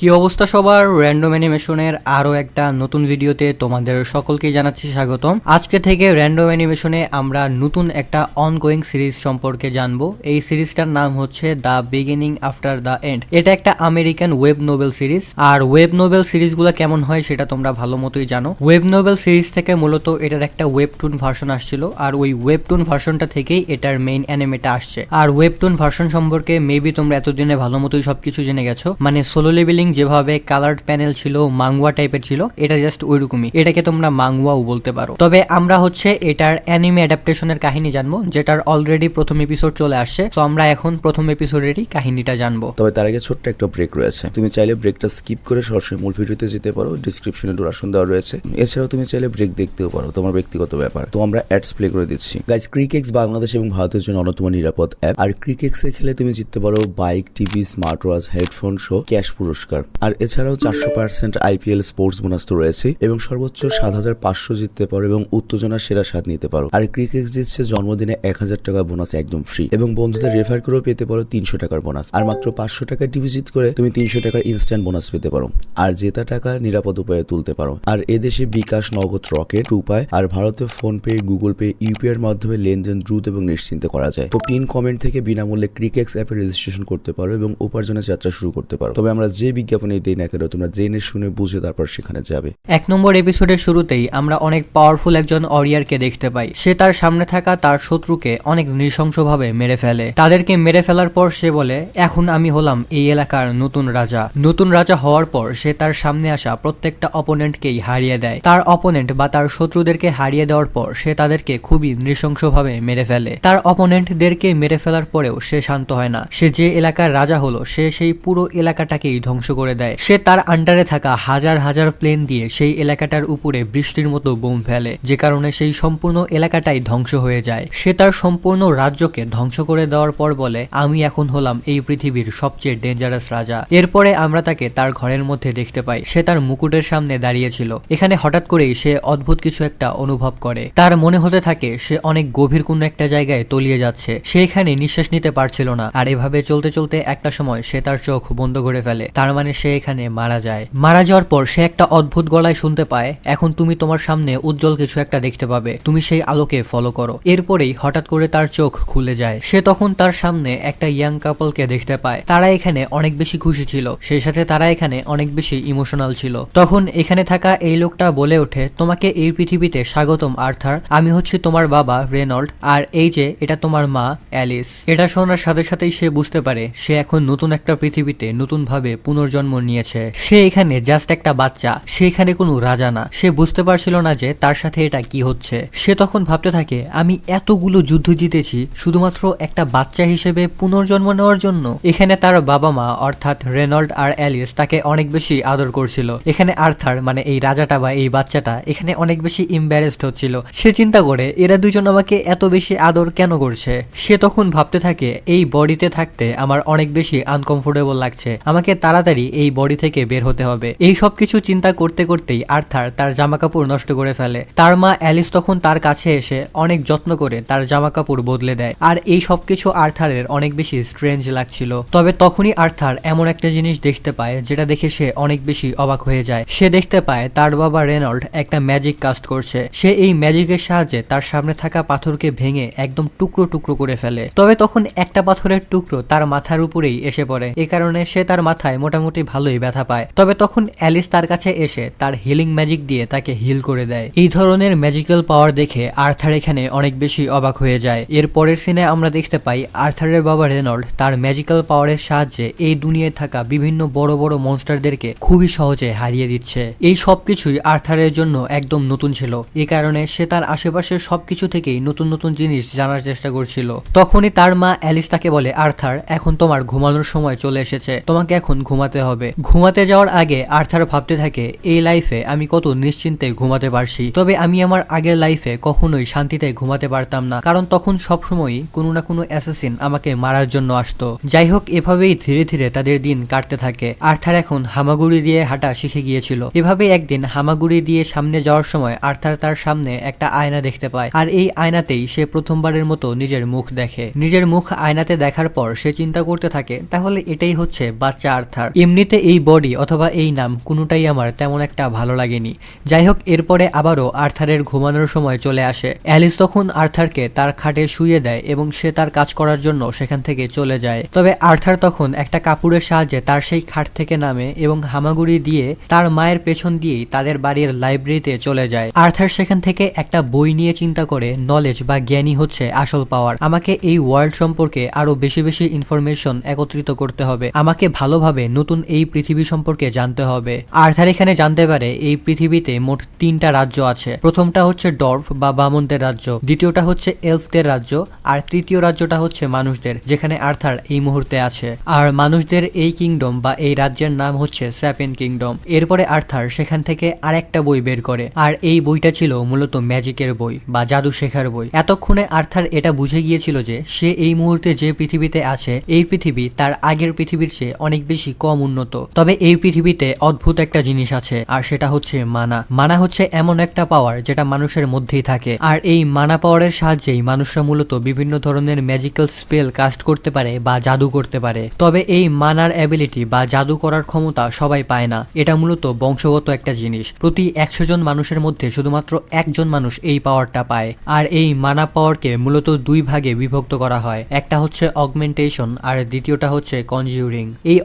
কি অবস্থা সবার? র্যান্ডম অ্যানিমেশনের আরও একটা নতুন ভিডিওতে তোমাদের সকলকে জানাচ্ছি স্বাগতম। আজকে থেকে র্যান্ডম অ্যানিমেশনে আমরা নতুন একটা অনগোয়িং সিরিজ সম্পর্কে জানব। এই সিরিজটার নাম হচ্ছে the beginning after the end এটা একটা আমেরিকান ওয়েব নোবেল সিরিজ আর ওয়েব নোবেল সিরিজগুলো কেমন হয় সেটা তোমরা ভালো মতোই জানো। ওয়েব নোবেল সিরিজ থেকে মূলত এটার একটা ওয়েবটুন ভার্সন আসছিল। আর ওই ওয়েবটুন ভার্সনটা থেকেই এটার মেইন অ্যানিমেটা আসছে। আর ওয়েবটুন ভার্সন সম্পর্কে মেবি তোমরা এতদিনে ভালো মতোই সবকিছু জেনে গেছো। মানে সোলো লেভেলিং যেভাবে কালার্ড প্যানেল ছিল, মাংওয়া টাইপের ছিল, এটা জাস্ট ওইরকমই। এটাকে তোমরা মাংওয়াও বলতে পারো। তবে আমরা হচ্ছে এটার অ্যানিমে অ্যাডাপ্টেশনের কাহিনী জানব, যেটার অলরেডি প্রথম এপিসোড চলে আসছে। তো আমরা এখন প্রথম এপিসোডেরই কাহিনীটা জানব। তবে তার আগে ছোট্ট একটা ব্রেক রয়েছে। তুমি চাইলে ব্রেকটা স্কিপ করে সরাসরি মূল ভিডিওতে যেতে পারো। ডিসক্রিপশনে ডোরাশন দেওয়া রয়েছে। এছাড়াও তুমি চাইলে ব্রেক দেখতেও পারো। তোমার ব্যক্তিগত ব্যাপার। তো আমরা অ্যাডস প্লে করে দিচ্ছি। গাইজ ক্রিকেক্স বাংলাদেশ এবং ভারতের জন্য অন্যতম নিরাপদ অ্যাপ আর ক্রিকেক্সে খেলে তুমি জিততে পারো bike TV smart watch headphone সহ ক্যাশ পুরস্কার। আর এছাড়াও চারশো পার্সেন্ট আইপিএল স্পোর্টস বোনাস তো রয়েছে এবং সর্বোচ্চ সাত হাজার পাঁচশো জিততে পারো এবং উত্তেজনার সেরা স্বাদ নিতে পারো। আর ক্রিকেট দিচ্ছে জন্মদিনে এক হাজার টাকা বোনাস একদম ফ্রি এবং বন্ধুদের রেফার করেও পেতে পারো তিনশো টাকার বোনাস। আর মাত্র পাঁচশো টাকা ডিপোজিট করে তুমি তিনশো টাকার ইনস্ট্যান্ট বোনাস পেতে পারো। আর জেতা টাকা নিরাপদ উপায়ে তুলতে পারো। আর এদেশে বিকাশ, নগদ রকেট উপায় আর ভারতে PhonePe Google Pay UPI এর মাধ্যমে লেনদেন দ্রুত এবং নিশ্চিন্তে করা যায়। তো পিন কমেন্ট থেকে বিনামূল্যে ক্রিকেক্স অ্যাপে রেজিস্ট্রেশন করতে পারো এবং উপার্জনের যাত্রা শুরু করতে পারো। তবে আমরা যে বিজ্ঞাপনে দিই না কেন তোমরা জেনে শুনে বুঝে তারপর সেখানে যাবে। এক নম্বর এপিসোডের শুরুতেই আমরা অনেক পাওয়ারফুল একজন অরিয়ারকে দেখতে পাই। সে তার সামনে থাকা তার শত্রুকে অনেক নৃশংসভাবে মেরে ফেলে। তাদেরকে মেরে ফেলার পর সে বলে, এখন আমি হলাম এই এলাকার নতুন রাজা। নতুন রাজা হওয়ার পর সে তার সামনে আসা প্রত্যেকটা অপোনেন্টকেই হারিয়ে দেয়। তার অপোনেন্ট বা তার শত্রুদেরকে হারিয়ে দেওয়ার পর সে তাদেরকে খুবই নৃশংসভাবে মেরে ফেলে। তার অপোনেন্টদেরকে মেরে ফেলার পরেও সে শান্ত হয় না। সে যে এলাকার রাজা হলো, সে সেই পুরো এলাকাটাকেই ধ্বংস করে দেয়। সে তার আন্ডারে থাকা হাজার হাজার প্লেন দিয়ে সেই এলাকাটার উপরে বৃষ্টির মতো বোম ফেলে, যে কারণে সেই সম্পূর্ণ এলাকাটাই ধ্বংস হয়ে যায়। সে তার সম্পূর্ণ রাজ্যকে ধ্বংস করে দেওয়ার পর বলে, আমি এখন হলাম এই পৃথিবীর সবচেয়ে ডেঞ্জারাস রাজা। এরপরে আমরা তাকে তার ঘরের মধ্যে দেখতে পাই। সে তার মুকুটের সামনে দাঁড়িয়েছিল। এখানে হঠাৎ করেই সে অদ্ভুত কিছু একটা অনুভব করে। তার মনে হতে থাকে, সে অনেক গভীর কোনো একটা জায়গায় তলিয়ে যাচ্ছে। সে এখানে নিঃশ্বাস নিতে পারছিল না। আর এভাবে চলতে চলতে একটা সময় সে তার চোখ বন্ধ করে ফেলে। তার মানে সে এখানে মারা যায়। মারা যাওয়ার পর সে একটা অদ্ভুত গলায় শুনতে পায়, এখন তুমি তোমার সামনে উজ্জ্বল কিছু একটা দেখতে পাবে। তুমি সেই আলোকে ফলো করো। এরপরেই হঠাৎ করে তার চোখ খুলে যায়। সে তখন তার সামনে একটা ইয়াং কাপলকে দেখতে পায়। তারা এখানে অনেক বেশি খুশি ছিল। সেই সাথে তারা এখানে অনেক বেশি ইমোশনাল ছিল। তখন এখানে থাকা এই লোকটা বলে ওঠে, তোমাকে এই পৃথিবীতে স্বাগতম, আর্থার। আমি হচ্ছি তোমার বাবা, রেনল্ড। আর এই যে, এটা তোমার মা, অ্যালিস। এটা শোনার সাথে সাথেই সে বুঝতে পারে, সে এখন নতুন একটা পৃথিবীতে নতুন ভাবে পুনর্জন্ম নিয়েছে। সে এখানে জাস্ট একটা বাচ্চা, সে এখানে কোনো রাজা না। সে বুঝতে পারছিল না যে তার সাথে এটা কি হচ্ছে। সে তখন ভাবতে থাকে, আমি এতগুলো যুদ্ধ জিতেছি শুধুমাত্র একটা বাচ্চা হিসেবে পুনর্জন্ম নেওয়ার জন্য? এখানে তার বাবা মা অর্থাৎ রেনল্ড আর অ্যালিস, তাকে অনেক বেশি আদর করছিল। এখানে আর্থার মানে এই রাজাটা বা এই বাচ্চাটা, এখানে অনেক বেশি ইম্বারেসড হচ্ছিল। সে চিন্তা করে, এরা দুজন আমাকে এত বেশি আদর কেন করছে? সে তখন ভাবতে থাকে, এই বডিতে থাকতে আমার অনেক বেশি আনকমফোর্টেবল লাগছে। আমাকে তাড়াতাড়ি এই বডি থেকে বের হতে হবে। এই সব কিছু চিন্তা করতে করতেই আর্থার তার জামা কাপড় নষ্ট করে ফেলে। তার মা অ্যালিস তখন তার কাছে এসে অনেক যত্ন করে তার জামা কাপড় বদলে দেয়। আর এই সব কিছু আর্থারের অনেক বেশি স্ট্রেঞ্জ লাগছিল। তবে তখনই আর্থার এমন একটা জিনিস দেখতে পায়, যেটা দেখে সে অনেক বেশি অবাক হয়ে যায়। সে দেখতে পায় তার বাবা রেনল্ড একটা ম্যাজিক কাস্ট করছে। সে এই ম্যাজিকের সাহায্যে তার সামনে থাকা পাথরকে ভেঙে একদম টুকরো টুকরো করে ফেলে। তবে তখন একটা পাথরের টুকরো তার মাথার উপরেই এসে পড়ে। এ কারণে সে তার মাথায় মোটামুটি ভালোই ব্যথা পায়। তবে তখন অ্যালিস তার কাছে এসে তার হিলিং ম্যাজিক দিয়ে তাকে হিল করে দেয়। এই ধরনের ম্যাজিক্যাল পাওয়ার দেখে আর্থার এখানে অনেক বেশি অবাক হয়ে যায়। এর পরের সিনে আমরা দেখতে পাই আর্থারের বাবা রেনল্ড তার ম্যাজিক্যাল পাওয়ারের সাহায্যে এই দুনিয়ায় থাকা বিভিন্ন বড় বড় মনস্টারদেরকে খুবই সহজে হারিয়ে দিচ্ছে। এই সবকিছুই আর্থারের জন্য একদম নতুন ছিল। এ কারণে সে তার আশেপাশের সবকিছু থেকেই নতুন নতুন জিনিস জানার চেষ্টা করছিল। তখনই তার মা অ্যালিস তাকে বলে, আর্থার, এখন তোমার ঘুমানোর সময় চলে এসেছে। তোমাকে এখন ঘুমাতে হবে। ঘুমাতে যাওয়ার আগে আর্থার ভাবতে থাকে, এই লাইফে আমি কত নিশ্চিন্তে ঘুমাতে পারছি। তবে আমি আমার আগের লাইফে কখনোই শান্তিতে ঘুমাতে পারতাম না। কারণ তখন সবসময়ই কোনো না কোনো অ্যাসাসিন আমাকে মারার জন্য আসতো। যাই হোক, এভাবেই ধীরে ধীরে তাদের দিন কাটতে থাকে। আর্থার এখন হামাগুড়ি দিয়ে হাঁটা শিখে গিয়েছিল। এভাবে একদিন হামাগুড়ি দিয়ে সামনে যাওয়ার সময় আর্থার তার সামনে একটা আয়না দেখতে পায়। আর এই আয়নাতেই সে প্রথমবারের মতো নিজের মুখ দেখে। নিজের মুখ আয়নাতে দেখার পর সে চিন্তা করতে থাকে, তাহলে এটাই হচ্ছে বাচ্চা আর্থার। এমনিতে এই বডি অথবা এই নাম কোনোটাই আমার তেমন একটা ভালো লাগেনি। যাই হোক এরপরে আবারও আর্থারের ঘুমানোর সময় চলে আসে। অ্যালিস তখন আর্থারকে তার খাটে শুয়ে দেয় এবং সে তার কাজ করার জন্য সেখান থেকে চলে যায়। তবে আর্থার তখন একটা কাপড়ের সাহায্যে তার সেই খাট থেকে নামে এবং হামাগুড়ি দিয়ে তার মায়ের পেছন দিয়েই তাদের বাড়ির লাইব্রেরিতে চলে যায়। আর্থার সেখান থেকে একটা বই নিয়ে চিন্তা করে নলেজ বা জ্ঞানী হচ্ছে আসল পাওয়ার আমাকে এই ওয়ার্ল্ড সম্পর্কে আরও বেশি বেশি ইনফরমেশন একত্রিত করতে হবে। আমাকে ভালোভাবে নতুন এই পৃথিবী সম্পর্কে জানতে হবে। আর্থার এখানে জানতে পারে, এই পৃথিবীতে মোট তিনটা রাজ্য আছে। প্রথমটা হচ্ছে ডর্ফ বা বামনদের রাজ্য, দ্বিতীয়টা হচ্ছে এলফদের রাজ্য, আর তৃতীয় রাজ্যটা হচ্ছে মানুষদের, যেখানে আর্থার এই মুহূর্তে আছে। আর মানুষদের এই কিংডম বা এই রাজ্যের নাম হচ্ছে স্যাপেন কিংডম। এরপরে আর্থার সেখান থেকে আরেকটা বই বের করে, আর এই বইটা ছিল মূলত ম্যাজিকের বই বা জাদু শেখার বই। এতক্ষণে আর্থার এটা বুঝে গিয়েছিল যে, সে এই মুহূর্তে যে পৃথিবীতে আছে, এই পৃথিবী তার আগের পৃথিবীর চেয়ে অনেক বেশি কম উন্নত। তবে এই পৃথিবীতে অদ্ভুত একটা জিনিস আছে, আর সেটা হচ্ছে মানা। মানা হচ্ছে এমন একটা পাওয়ার যেটা মানুষের মধ্যেই থাকে। আর এই মানা পাওয়ারের সাহায্যেই মানুষরা মূলত বিভিন্ন ধরনের ম্যাজিক্যাল স্পেল কাস্ট করতে পারে বা জাদু করতে পারে। তবে এই মানার অ্যাবিলিটি বা জাদু করার ক্ষমতা সবাই পায় না। এটা মূলত বংশগত একটা জিনিস। প্রতি একশো জন মানুষের মধ্যে শুধুমাত্র একজন মানুষ এই পাওয়ারটা পায়। আর এই মানা পাওয়ারকে মূলত দুই ভাগে বিভক্ত করা হয়। একটা হচ্ছে অগমেন্টেশন আর দ্বিতীয়টা হচ্ছে কনজিউরিং এই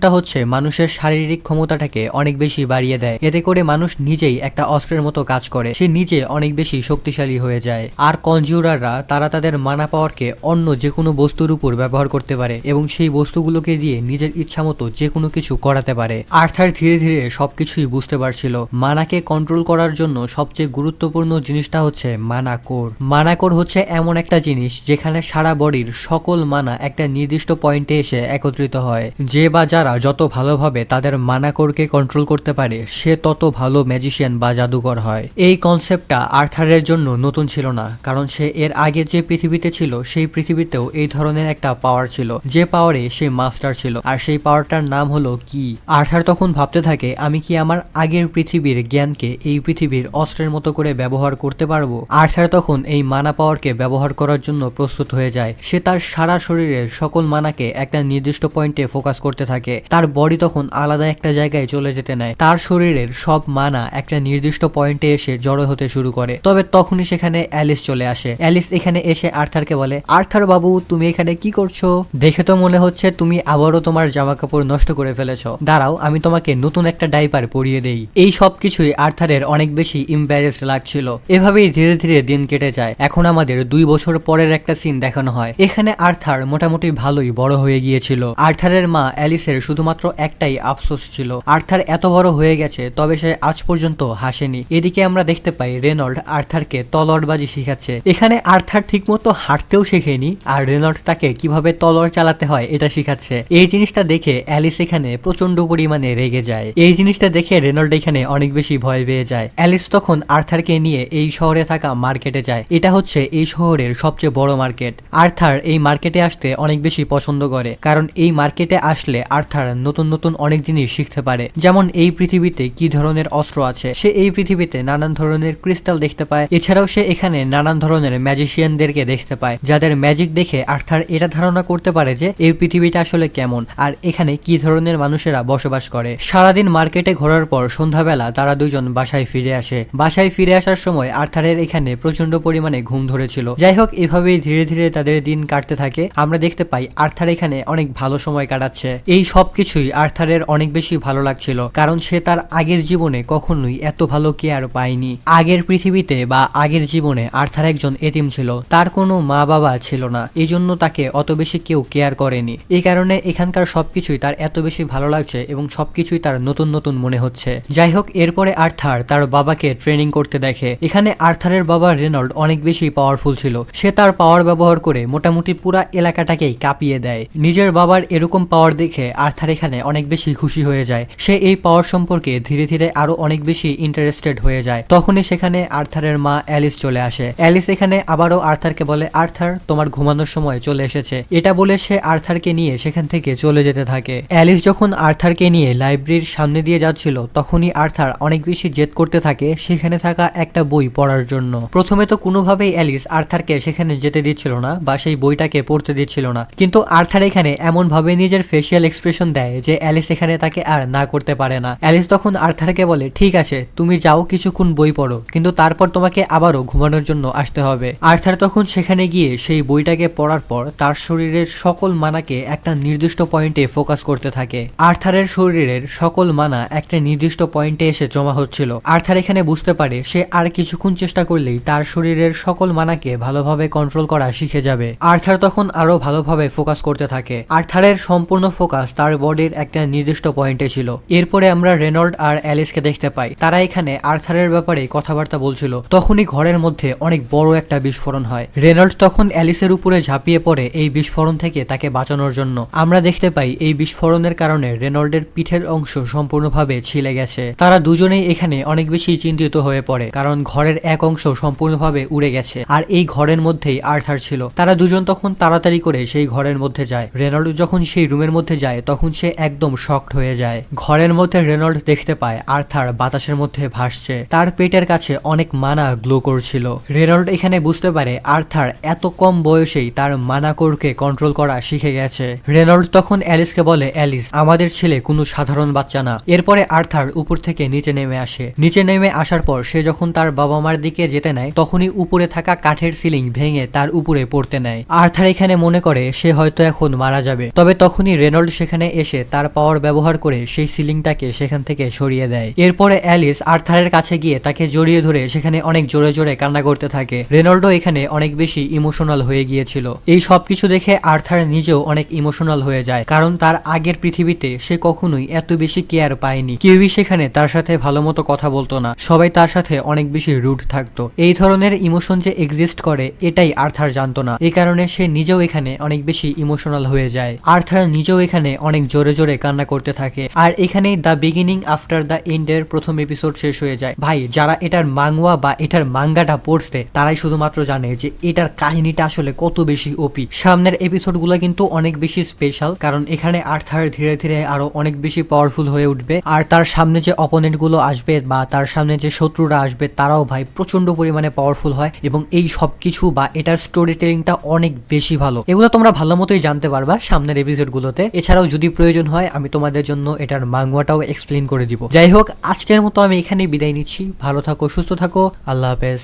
অগমেন্টেশনটা হচ্ছে মানুষের শারীরিক ক্ষমতাটাকে অনেক বেশি বাড়িয়ে দেয়। এতে করে মানুষ নিজেই একটা অস্ত্রের মতো কাজ করে। সে নিজে অনেক বেশি শক্তিশালী হয়ে যায়। আর কনজিউরাররা, তারা তাদের মানা পাওয়ারকে অন্য যে কোনো বস্তুর উপর ব্যবহার করতে পারে এবং সেই বস্তুগুলোকে দিয়ে নিজের ইচ্ছা মতো যে কোনো কিছু করাতে পারে। আর্থার ধীরে ধীরে সবকিছুই বুঝতে পারছিল। মানাকে কন্ট্রোল করার জন্য সবচেয়ে গুরুত্বপূর্ণ জিনিসটা হচ্ছে মানাকোর মানাকোর হচ্ছে এমন একটা জিনিস যেখানে সারা বডির সকল মানা একটা নির্দিষ্ট পয়েন্টে এসে একত্রিত হয়। যে বা যারা যত ভালোভাবে তাদের মানা কোরকে কন্ট্রোল করতে পারে, সে তত ভালো ম্যাজিশিয়ান বা জাদুকর হয়। এই কনসেপ্টটা আর্থারের জন্য নতুন ছিল না, কারণ সে এর আগে যে পৃথিবীতে ছিল, সেই পৃথিবীতেও এই ধরনের একটা পাওয়ার ছিল। যে পাওয়ারে সে মাস্টার ছিল। আর সেই পাওয়ারটার নাম হলো কি? আর্থার তখন ভাবতে থাকে, আমি কি আমার আগের পৃথিবীর জ্ঞানকে এই পৃথিবীর অস্ত্রের মতো করে ব্যবহার করতে পারব? আর্থার তখন এই মানা পাওয়ারকে ব্যবহার করার জন্য প্রস্তুত হয়ে যায়। সে তার সারা শরীরের সকল মানাকে একটা নির্দিষ্ট পয়েন্টে ফোকাস করতে থাকে। তার বডি তখন আলাদা একটা জায়গায় চলে যেতে নেয়। তার শরীরের সব মানা একটা নির্দিষ্ট পয়েন্টে এসে জড়ো হতে শুরু করে। তবে তখনই সেখানে অ্যালিস চলে আসে। অ্যালিস এখানে এসে আর্থারকে বলে, আর্থার বাবু, তুমি এখানে কি করছ? দেখে তো মনে হচ্ছে তুমি আবারও তোমার জামা কাপড় নষ্ট করে ফেলেছো। দাঁড়াও, আমি তোমাকে নতুন একটা ডাইপার পরিয়ে দেই। এই সব কিছুই আর্থারের অনেক বেশি ইম্প্যারেস লাগছিল। এভাবেই ধীরে ধীরে দিন কেটে যায়। এখন আমাদের দুই বছর পরের একটা সিন দেখানো হয়। এখানে আর্থার মোটামুটি ভালোই বড় হয়ে গিয়েছিল। আর্থারের মা অ্যালিসের শুধুমাত্র একটাই আফসোস ছিল। আর্থার এত বড় হয়ে গেছে, তবে সে আজ পর্যন্ত হাসেনি। এদিকে আমরা দেখতে পাই রেনল্ড আর্থারকে তলোয়ারবাজি শিখাচ্ছে। এখানে আর্থার ঠিকমতো হাঁটতেও শেখেনি, আর রেনল্ড তাকে কীভাবে তলোয়ার চালাতে হয় এটা শিখাচ্ছে। এই জিনিসটা দেখে অ্যালিস এখানে প্রচণ্ড পরিমাণে রেগে যায়। এই জিনিসটা দেখে রেনল্ড এখানে অনেক বেশি ভয় পেয়ে যায়। অ্যালিস তখন আর্থারকে নিয়ে এই শহরে থাকা মার্কেটে যায়। এটা হচ্ছে এই শহরের সবচেয়ে বড় মার্কেট। আর্থার এই মার্কেটে আসতে অনেক বেশি পছন্দ করে, কারণ এই মার্কেটে আসলে আর্থার নতুন নতুন অনেক জিনিস শিখতে পারে। যেমন এই পৃথিবীতে কি ধরনের অস্ত্র আছে? সে এই পৃথিবীতে নানান ধরনের ক্রিস্টাল দেখতে পায়। এছাড়াও সে এখানে নানান ধরনের ম্যাজিশিয়ানদেরকে দেখতে পায়। যাদের ম্যাজিক দেখে আর্থার এটা ধারণা করতে পারে যে, এই পৃথিবীটা আসলে কেমন? আর এখানে কি ধরনের মানুষেরা বসবাস করে? সারাদিন মার্কেটে ঘোরার পর সন্ধ্যাবেলা তারা দুজন বাসায় ফিরে আসে। বাসায় ফিরে আসার সময় আর্থারের এখানে প্রচণ্ড পরিমাণে ঘুম ধরেছিল। যাই হোক, এভাবেই ধীরে ধীরে তাদের দিন কাটতে থাকে। আমরা দেখতে পাই আর্থার এখানে অনেক ভালো সময় কাটাচ্ছে। এই সব কিছুই আর্থারের অনেক বেশি ভালো লাগছিল, কারণ সে তার আগের জীবনে কখনোই এত ভালো কেয়ার পায়নি। আগের পৃথিবীতে বা আগের জীবনে আর্থার একজন এতিম ছিল, তার কোনো মা বাবা ছিল না এই জন্য তাকে অত বেশি কেউ কেয়ার করেনি। এই কারণে এখানকার সবকিছুই তার এত বেশি ভালো লাগছে এবং সবকিছুই তার নতুন নতুন মনে হচ্ছে। যাই হোক, এরপরে আর্থার তার বাবাকে ট্রেনিং করতে দেখে। এখানে আর্থারের বাবা রেনল্ড অনেক বেশি পাওয়ারফুল ছিল। সে তার পাওয়ার ব্যবহার করে মোটামুটি পুরা এলাকাটাকেই কাঁপিয়ে দেয়। নিজের বাবার এরকম পাওয়ার দেখে আর্থার এখানে অনেক বেশি খুশি হয়ে যায়। সে এই পাওয়ার সম্পর্কে ধীরে ধীরে আরও অনেক বেশি ইন্টারেস্টেড হয়ে যায়। তখনই সেখানে আর্থারের মা অ্যালিস চলে আসে। অ্যালিস এখানে আবারও আর্থারকে বলে, আর্থার, তোমার ঘুমানোর সময় চলে এসেছে। এটা বলে সে আর্থারকে নিয়ে সেখান থেকে চলে যেতে থাকে। অ্যালিস যখন আর্থারকে নিয়ে লাইব্রেরির সামনে দিয়ে যাচ্ছিল, তখনই আর্থার অনেক বেশি জেদ করতে থাকে সেখানে থাকা একটা বই পড়ার জন্য। প্রথমে তো কোনোভাবেই অ্যালিস আর্থারকে সেখানে যেতে দিচ্ছিল না বা সেই বইটাকে পড়তে দিচ্ছিল না। কিন্তু আর্থার এখানে এমন ভাবে নিজের ফেসিয়াল এক্সপ্রেশন ইনফরমেশন দেয় যে অ্যালিস এখানে তাকে আর না করতে পারে না। অ্যালিস তখন আর্থারকে বলে, ঠিক আছে, তুমি যাও, কিছুক্ষণ বই পড়ো, কিন্তু তারপর তোমাকে আবারও ঘুমানোর জন্য আসতে হবে। আর্থার তখন সেখানে গিয়ে সেই বইটাকে পড়ার পর তার শরীরের সকল মানাকে একটা নির্দিষ্ট পয়েন্টে ফোকাস করতে থাকে। আর্থারের শরীরের সকল মানা একটা নির্দিষ্ট পয়েন্টে এসে জমা হচ্ছিল। আর্থার এখানে বুঝতে পারে, সে আর কিছুক্ষণ চেষ্টা করলেই তার শরীরের সকল মানাকে ভালোভাবে কন্ট্রোল করা শিখে যাবে। আর্থার তখন আরও ভালোভাবে ফোকাস করতে থাকে। আর্থারের সম্পূর্ণ ফোকাস তার বডির একটা নির্দিষ্ট পয়েন্টে ছিল। এরপরে আমরা রেনল্ড আর অ্যালিসকে দেখতে পাই। তারা এখানে আর্থারের ব্যাপারে কথাবার্তা বলছিল। তখনই ঘরের মধ্যে অনেক বড় একটা বিস্ফোরণ হয়। রেনল্ড তখন অ্যালিসের উপরে ঝাঁপিয়ে পড়ে এই বিস্ফোরণ থেকে তাকে বাঁচানোর জন্য। আমরা দেখতে পাই এই বিস্ফোরণের কারণে রেনল্ডের পিঠের অংশ সম্পূর্ণভাবে ছিলে গেছে। তারা দুজনেই এখানে অনেক বেশি চিন্তিত হয়ে পড়ে, কারণ ঘরের এক অংশ সম্পূর্ণভাবে উড়ে গেছে আর এই ঘরের মধ্যেই আর্থার ছিল। তারা দুজন তখন তাড়াতাড়ি করে সেই ঘরের মধ্যে যায়। রেনল্ড যখন সেই রুমের মধ্যে যায় তখন সে একদম শকড হয়ে যায়। ঘরের মধ্যে রেনল্ড দেখতে পায়, আর্থার বাতাসের মধ্যে ভাসছে। তার পেটের কাছে অনেক মানা গ্লো করছিল। রেনল্ড এখানে বুঝতে পারে, আর্থার এত কম বয়সেই তার মানা কোরকে কন্ট্রোল করা শিখে গেছে। রেনল্ড তখন অ্যালিসকে বলে, অ্যালিস, আমাদের ছেলে কোনো সাধারণ বাচ্চা না। এরপরে আর্থার উপর থেকে নিচে নেমে আসে। নিচে নেমে আসার পর সে যখন তার বাবা মার দিকে যেতে নেয়, তখনই উপরে থাকা কাঠের সিলিং ভেঙে তার উপরে পড়তে নেয়। আর্থার এখানে মনে করে, সে হয়তো এখন মারা যাবে। তবে তখনই রেনল্ড সেখানে এসে তার পাওয়ার ব্যবহার করে সেই সিলিংটাকে সেখান থেকে সরিয়ে দেয়। এরপরে অ্যালিস আর্থারের কাছে গিয়ে তাকে জড়িয়ে ধরে সেখানে অনেক জোরে জোরে কান্না করতে থাকে। রেনল্ডো এখানে অনেক বেশি ইমোশনাল হয়ে গিয়েছিল। এই সবকিছু দেখে আর্থার নিজেও অনেক ইমোশনাল হয়ে যায়, কারণ তার আগের পৃথিবীতে সে কখনোই এত বেশি কেয়ার পায়নি। কেউই সেখানে তার সাথে ভালো মতো কথা বলতো না, সবাই তার সাথে অনেক বেশি রুড থাকতো। এই ধরনের ইমোশন যে এক্সিস্ট করে, এটাই আর্থার জানতো না। এই কারণে সে নিজেও এখানে অনেক বেশি ইমোশনাল হয়ে যায়। আর্থার নিজেও এখানে অনেক জোরে জোরে কান্না করতে থাকে। আর এখানেই দ্য বিগিনিং আফটার দ্য এন্ডের প্রথম এপিসোড শেষ হয়ে যায়। ভাই, যারা এটার মাংওয়া বা এটার মাঙ্গাটা পড়ছে, তারাই শুধুমাত্র জানে যে এটার কাহিনীটা আসলে কত বেশি ওপি সামনের এপিসোডগুলো কিন্তু অনেক বেশি স্পেশাল কারণ এখানে আর্থার ধীরে ধীরে আরও অনেক বেশি পাওয়ারফুল হয়ে উঠবে। আর তার সামনে যে অপোনেন্টগুলো আসবে বা তার সামনে যে শত্রুরা আসবে, তারাও ভাই প্রচণ্ড পরিমাণে পাওয়ারফুল হয় এবং এই সবকিছু বা এটার স্টোরি টেলিংটা অনেক বেশি ভালো। এগুলো তোমরা ভালো মতোই জানতে পারবা সামনের এপিসোডগুলোতে এছাড়াও যদি প্রয়োজন হয়, আমি তোমাদের জন্য এটার মাংওয়াটাও এক্সপ্লেন করে দিব। যাই হোক, আজকের মতো আমি এখানেই বিদায় নিচ্ছি। ভালো থাকো, সুস্থ থাকো। আল্লাহ হাফেজ।